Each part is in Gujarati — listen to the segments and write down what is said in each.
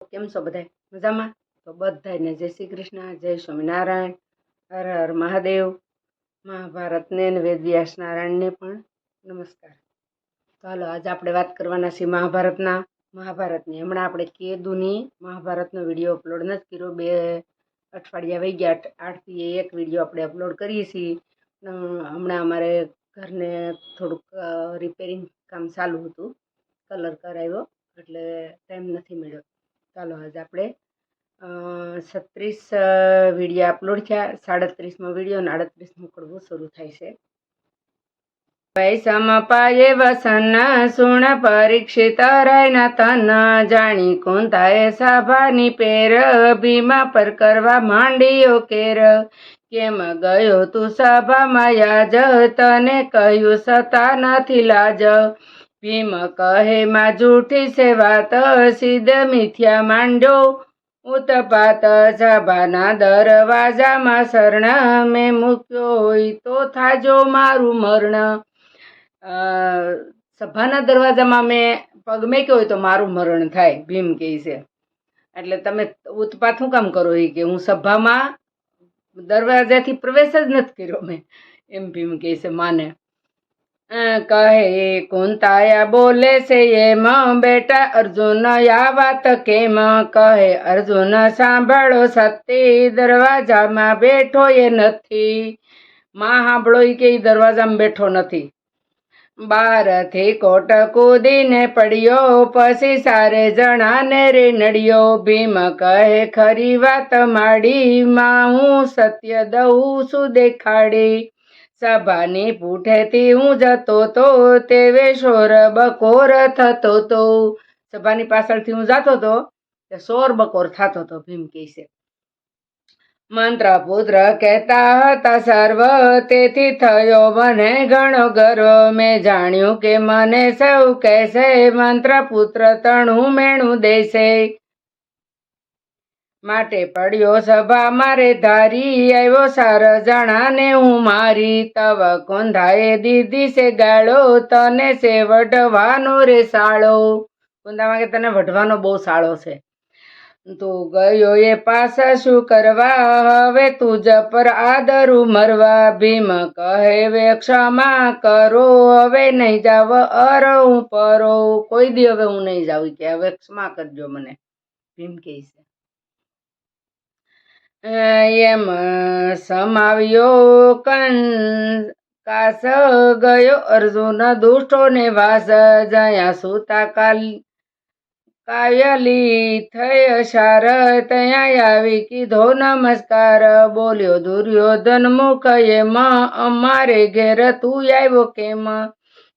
કેમ છો બધા મજામાં? તો બધાને જય શ્રી કૃષ્ણ, જય સ્વામિનારાયણ, હર હર મહાદેવ, મહાભારતને અને વેદવ્યાસ નારાયણને પણ નમસ્કાર. ચાલો આજે આપણે વાત કરવાના છીએ મહાભારતના, મહાભારતની. હમણાં આપણે કેદુની મહાભારતનો વીડિયો અપલોડ નથી કર્યો. બે અઠવાડિયા વહી ગયા આઠથી એક વીડિયો આપણે અપલોડ કરીએ છીએ. હમણાં અમારે ઘરને થોડુંક રિપેરિંગ કામ ચાલુ હતું. કલર કરાવ્યો, એટલે ટાઈમ નથી મળ્યો. ચાલો, આજે આપણે છત્રીસ વીડિયો અપલોડ થયા. સાડત્રીસમો વીડિયો અને આડત્રીસમો કડવો શરૂ થાય છે. વૈષમ પાયે વસન સુણ પરીક્ષિત રાયના તન જાણી કુંતાએ સાભાની પેર ભીમા પર કરવા માંડ્યો કેર. કેમ ગયો તું સભામાં યાજ તને કહ્યું સતા નથી લાજ. ભીમ કહે માં જૂઠી છે વાત સિદ્ધ મિથ્યા માંડો. ઉતપાત સભાના દરવાજામાં શરણ મેં મૂક્યો હોય તો થાજો મારું મરણ. સભાના દરવાજામાં મેં પગ મેક્યો હોય તો મારું મરણ થાય, ભીમ કહે છે. એટલે તમે ઉત્પાત શું કામ કરો? એ કે હું સભામાં દરવાજાથી પ્રવેશ જ નથી કર્યો મેં, એમ ભીમ કહે છે, માને. કહે કુંતાયા બોલે છે એમ? બેટા, અર્જુન આ વાત કેમ? કહે, અર્જુન, સાંભળો સતી દરવાજામાં બેઠો એ નથી. માં સાંભળો ઈ કે દરવાજામાં બેઠો નથી. બારથી કોટ કૂદીને પડ્યો, પછી સારે જણાને રે નડ્યો. ભીમ કહે, ખરી વાત માડી, માં હું સત્ય દઉં શું દેખાડી. સભાની પૂઠેથી હું જતો તો તેવે શોર બકોર થતો તો. સભાની પાછળથી હું જતો તો શોર બકોર થતો તો ભીમ કહે છે. મંત્ર પુત્ર કહેતા હતા સર્વ, તેથી થયો મને ઘણો ગર્વ મેં જાણ્યું કે મને સૌ કહેશે, મંત્ર પુત્ર તણું મેણું દેશે. માટે પડ્યો સભા, મારે ધારી આવ્યો સાર જણાને હું મારી. તવ કુંધાએ દીધી છે ગાળો, તને છે વઢવાનો રે સાળો. કુંધામાં કે તને વઢવાનો બહુ સાળો છે. તું ગયો એ પાછા શું કરવા? હવે તું જ પર આદરું મરવા. ભીમ કહે વે ક્ષમા કરો. હવે નહીં જાવ અર હું પરો. કોઈ દી હવે હું નહીં જાઉં કે હવે ક્ષમા કરજો મને. ભીમ કહે છે. એમ સમાવ્યો કન કાસ ગયો અર્જુન દુષ્ટોને વાસ જયા સુતા કાલ કાયલી થઈ અસાર ત્યાં આવી કીધો નમસ્કાર, બોલ્યો દુર્યોધન મુખ એમ અમારે ઘેર તું આવ્યો કેમ?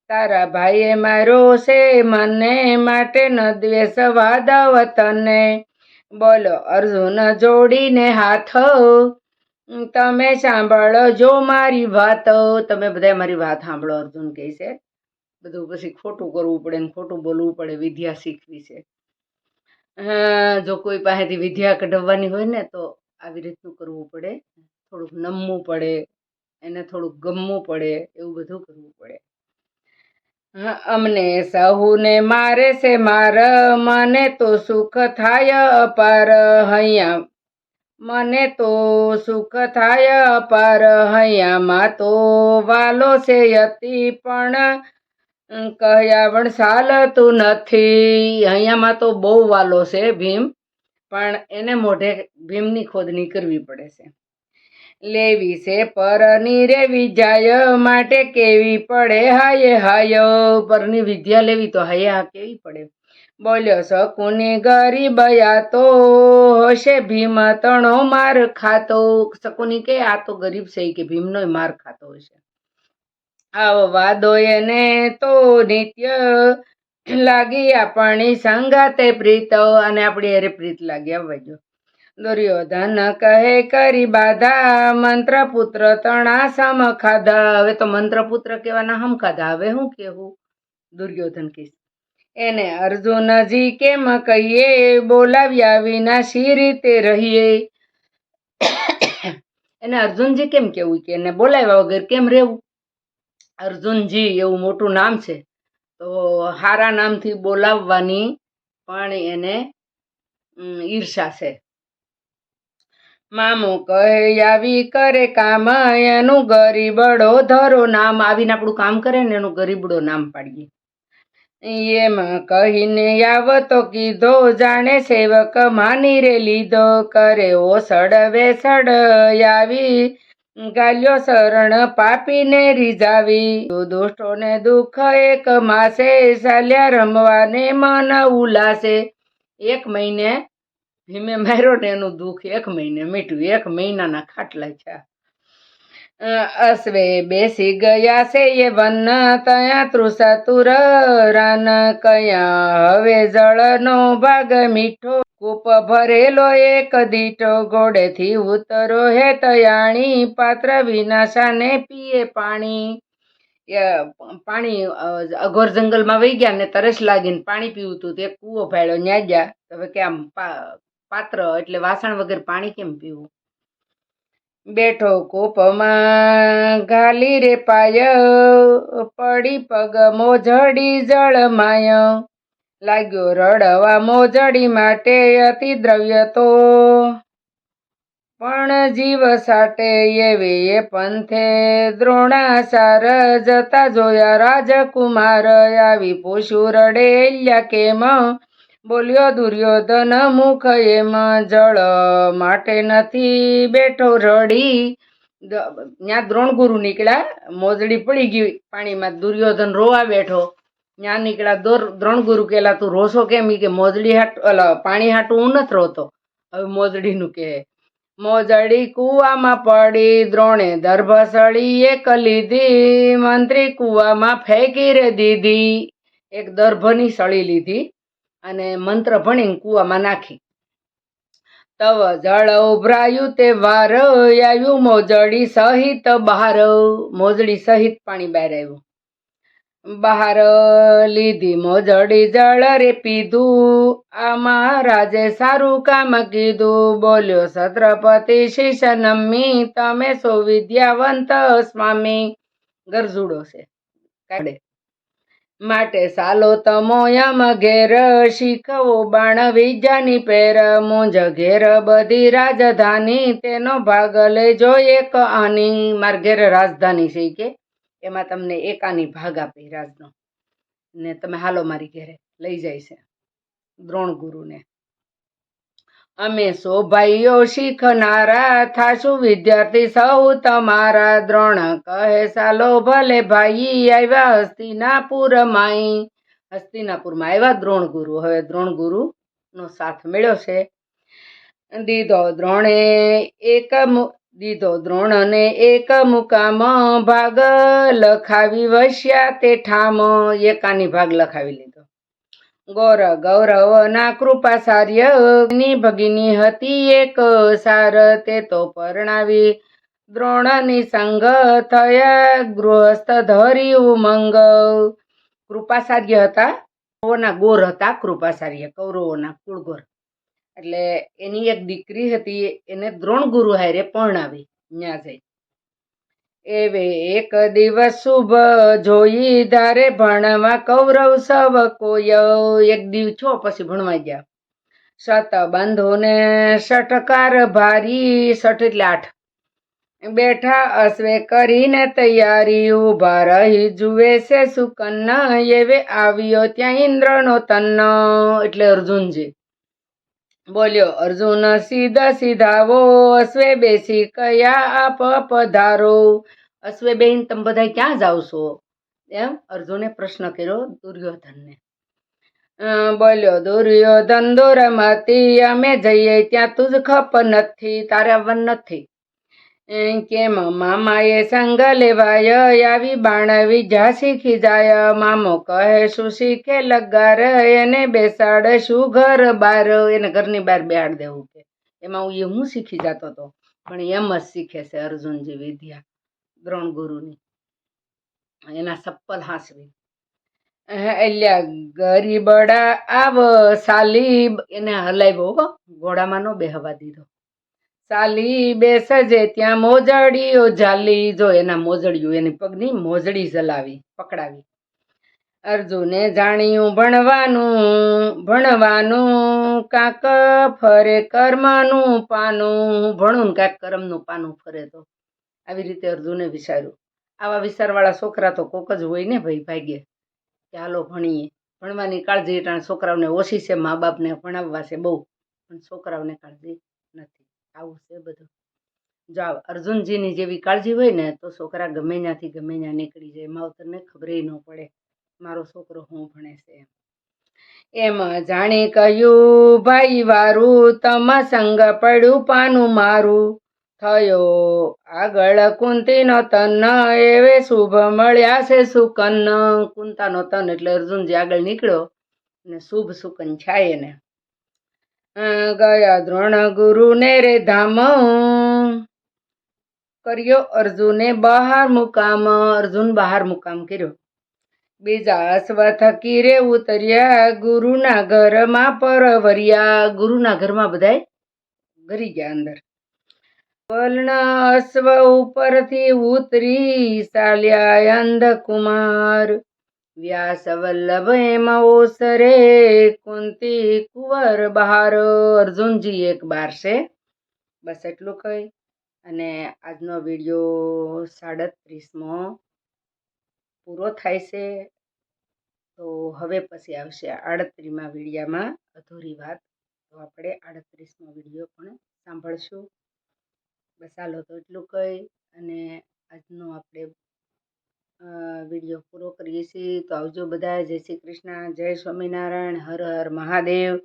તારા ભાઈએ મારો છે મને માટે ન દ્વેષ વાદવ તને બોલો, અર્જુન જોડીને હાથ. તમે સાંભળો જો મારી વાત. તમે બધા મારી વાત સાંભળો, અર્જુન કહે છે. બધું પછી ખોટું કરવું પડે ને ખોટું બોલવું પડે, વિદ્યા શીખવી છે. જો કોઈ પાસેથી વિદ્યા કઢાવવાની હોય ને, તો આવી રીતનું કરવું પડે. થોડુંક નમવું પડે, એને થોડુંક ગમવું પડે, એવું બધું કરવું પડે. અમને સહુને મારે છે, માર મને તો સુખ થાય અપાર હૈયા. મને તો સુખ થાય અપાર હૈયામાં તો વાલો છે યતિ પણ કહ્યા પણ ચાલતું નથી. અહીંયામાં તો બહુ વાલો છે ભીમ, પણ એને મોઢે ભીમની ખોદણી કરવી પડે છે. લેવી છે પરની રે વિજાય માટે કેવી પડે? હાય હાય, પરની વિદ્યા લેવી તો હાય હા કેવી પડે? બોલ્યો શકુની ગરીબયા તો હશે ભીમ તણો માર ખાતો. શકુની કે આ તો ગરીબ છે કે ભીમનો માર ખાતો હશે. આવો વાદો એને તો નિત્ય લાગી આપણી સંગાતે પ્રીત, અને આપણી અરે પ્રીત લાગી, આવવા જો દુર્યોધન કહે, કરી બાધા મંત્ર પુત્ર તણા સમ ખાધા. હવે તો મંત્ર પુત્ર કેવાના હમ ખાધા. હવે હું કેવું દુર્યોધન કહીશ એને અર્જુનજી કેમ કહીએ? બોલાવ્યા વિના શી રીતે રહીએ? એને અર્જુનજી કેમ કેવું? કે એને બોલાવ્યા વગર કેમ રહેવું? અર્જુનજી એવું મોટું નામ છે, તો હારા નામથી બોલાવવાની પણ એને ઈર્ષા છે. મામો કહે આવી કરે કામ, એનું ગરીબડો ધરો નામ. આવીને આપણું કામ કરે ને એનું ગરીબડો નામ પાડીએ. એમાં કહીને આવતો કીધો, જાણે સેવક માની રે લીધો. કરે ઓસડ સડ આવી, ગાલ્યો શરણ પાપીને રીઝાવી. દુષ્ટોને દુઃખ એક માસે ચાલ્યા રમવાને મન ઉલાસે. એક મહિને ભીમે માર્યો ને એનું દુઃખ એક મહિને મીઠું, એક મહિનાના ખાટલા છે. અશ્વે બેસી ગયા છે એ વન, ત્યાં તૃષતુર રન કયા હવે જળનો ભાગ મીઠો. કૂપ ભરેલો એક દીઠો ઘોડેથી ઉતરો હે તયાણી, પાત્ર વિનાશાને પીએ પાણી. પાણી અઘોર જંગલમાં વહી ગયા ને તરસ લાગીને પાણી પીવું હતું તે કૂવો ભાડ્યો ન્યા ગયા. હવે કે આમ પાત્ર એટલે વાસણ વગર પાણી કેમ પીવું? બેઠો કોપમાં ગાલી રે પાય, પડી પગ મોજડી જળમાય લાગ્યો રડવા મોજડી માટે અતિ દ્રવ્ય તો. પણ જીવ સાટે એવે એ પંથે દ્રોણાસાર જતા જોયા રાજકુમાર. આવી પૂછ્યું રડે કેમ? બોલ્યો દુર્યોધન મુખ એમ જળ માટે નથી બેઠો રડી. ત્યાં દ્રોણ ગુરુ નીકળ્યા, મોજડી પડી ગઈ પાણીમાં. દુર્યોધન રોવા બેઠો. ત્યાં નીકળ્યા દોર દ્રોણ ગુરુ કેલા તું રોસો કેમ? કે, મોજડી હાટ પાણી હાટું હું નથી રોતો. હવે મોજડીનું કહે, મોજડી કૂવામાં પડી, દ્રોણે દર્ભસળી એક લીધી, મંત્રી કૂવામાં ફેંકી રે દીધી. એક દર્ભની સળી લીધી. અને મંત્ર ભણીને કૂવામાં નાખી. તવ જળ ઉભરાયું તે વાર આવ્યું મોજડી સહિત બહાર, મોજડી સહિત પાણી બહાર આવ્યું બહાર લીધી મોજડી જળ રે પીધું, આમાં રાજે સારું કામ કીધું. બોલ્યો છત્રપતિ શીશ નમી તમે સો વિદ્યાવંત સ્વામી. ગરજુડો છે. કાઢે. માટે સાલો તમો યમ ઘેર શીખવો બાણ વિદ્યાની પેર મુંજ ઘેર બધી રાજધાની તેનો ભાગ લેજો એક આની. માર ઘેર રાજધાની કે. એમાં તમને એકાની ભાગ આપી રાજનો. ને તમે હાલો મારી ઘેરે લઈ જાય છે. દ્રોણ ગુરુને. અમે શોભાઈઓ શીખનારા થાશું વિદ્યાર્થી સૌ. તમારા દ્રોણ કહે સાલો, ભલે ભાઈ, આવ્યા હસ્તિનાપુર માઈ હસ્તિનાપુરમાં આવ્યા દ્રોણ ગુરુ. હવે દ્રોણ ગુરુ નો સાથ મળ્યો છે. દીધો દ્રોણે એક દીધો દ્રોણને એક મુકામ ભાગ લખાવી વસ્યા તે ઠામ. એકાની ભાગ લખાવી લીધો. ગૌર ગૌરવના કૃપા સાર્ય. ની ભગીની હતી એક સાર, તે તો પરણાવી. દ્રોણની સંગ થયા ગૃહસ્થ ધરી ઉમંગ કૃપાચાર્ય હતા. કૌરવોના ગોર હતા કૃપાચાર્ય કૌરવોના કુળગોર. એટલે એની એક દીકરી હતી, એને દ્રોણ ગુરુ હારે પરણાવી. ન્યા જઈ. એવે એક દિવસ શુભ જોઈ ધારે ભણવા કૌરવ સવ કોય. એક દિવસ છો પછી ભણવા ગયા. સત બંધોને ષટકાર ભારી સઠ એટલે આઠ. બેઠા અશ્વે કરીને તૈયારી ઊભા રહી જુએ છે સુકન્ન એવે આવ્યો ત્યાં ઇન્દ્રનો તન્ન, એટલે અર્જુનજી. બોલ્યો, અર્જુન સીધા સીધાવો અશ્વે બેસી કયા આપ પધારો. અશ્વે બેન, તમે બધા ક્યાં જાવ છો? એમ અર્જુને પ્રશ્ન કર્યો દુર્યોધનને. બોલ્યો, દુર્યોધન દુરમતી, અમે જઈએ, ત્યાં તું જ ખપ નથી, તારે આવવાનું નથી. કેમ મામાએ સંગ લેવાય, આવી બાણવી જા શીખી જાય. મામો કહે શું શીખે લગાર, એને બેસાડ, શું ઘર બાર? એને ઘરની બહાર બેહાડ દેવું કે. એમાં હું એ હું શીખી જતો હતો પણ એમ જ શીખે છે અર્જુનજી વિદ્યા, દ્રોણ ગુરુની. એના સપ્પલ હાંસવી. એલ્યા ગરીબડા આવ, સાલી. એને હલાવ્યો ઘોડામાં નો બેહવા દીધો. સાલી બેસજે, ત્યાં મોજડીઓ જાલી જો એના મોજડીઓ, એની પગની મોજડી જલાવી પકડાવી. અર્જુને જાણ્યું, ભણવાનું ભણવાનું, કાંક ફરે કર્મનું પાનું. ભણું કાંક કર્મનું પાનું ફરે તો. આવી રીતે અર્જુને વિચાર્યું. આવા વિચારવાળા છોકરા તો કોક જ હોય ને ભાઈ, ભાગ્ય. કે હાલો ભણીએ. ભણવાની કાળજી એટલે છોકરાઓને ઓછી છે, મા બાપને ભણાવવા છે બહુ. પણ છોકરાઓને કાળજી આવું છે બધું. જો અર્જુનજીની જેવી કાળજી હોય ને, તો છોકરા ગમે ત્યાંથી ગમે ત્યાં નીકળી જાય. માવતરને ખબર ન પડે. મારો છોકરો હું ભણે છે એમ. જાણે કહ્યું, ભાઈ વારું તમા સંગ પડ્યું પાનું મારું. થયો આગળ કુંતીનો તન, એવે શુભ મળ્યા છે સુકન. કુંતાનો તન એટલે અર્જુનજી આગળ નીકળ્યો ને શુભ સુકન છાય એને. ગયા દ્રોણ ગુરુને રે ધામ. કર્યો અર્જુને બહાર મુકામ. અર્જુન બહાર મુકામ કર્યો. બીજા અશ્વ થકી રે ઉતર્યા ગુરુના ઘરમાં પરવર્યા. ગુરુના ઘરમાં બધાય ઘરી ગયા અંદર. વલણ અશ્વ ઉપરથી ઉતરી ચાલ્યા અંધકુમાર. વ્યાસ વલ્લભ એમાં કુંતી કુંવર બહાર, અર્જુનજી એક બાર છે. બસ એટલું કહી અને આજનો વીડિયો સાડત્રીસમો પૂરો થાય છે. તો હવે પછી આવશે આડત્રીસમાં વિડીયામાં અધૂરી વાત. તો આપણે આડત્રીસમો વીડિયો પણ સાંભળશું. બસ હાલો તો એટલું કહી અને આજનો આપણે વીડિયો પૂરો કરીએ છીએ. તો આવજો બધા જય શ્રી કૃષ્ણ, જય સ્વામિનારાયણ, હર હર મહાદેવ.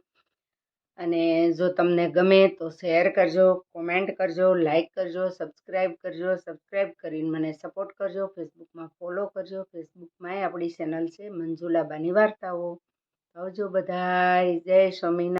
અને જો તમને ગમે તો શેર કરજો, કોમેન્ટ કરજો લાઇક કરજો, સબસ્ક્રાઈબ કરજો. સબસ્ક્રાઈબ કરીને મને સપોર્ટ કરજો. ફેસબુકમાં ફોલો કરજો. ફેસબુકમાંય આપણી ચેનલ છે મંજુલાબાની વાર્તાઓ. આવજો બધાય. જય સ્વામિનારાયણ.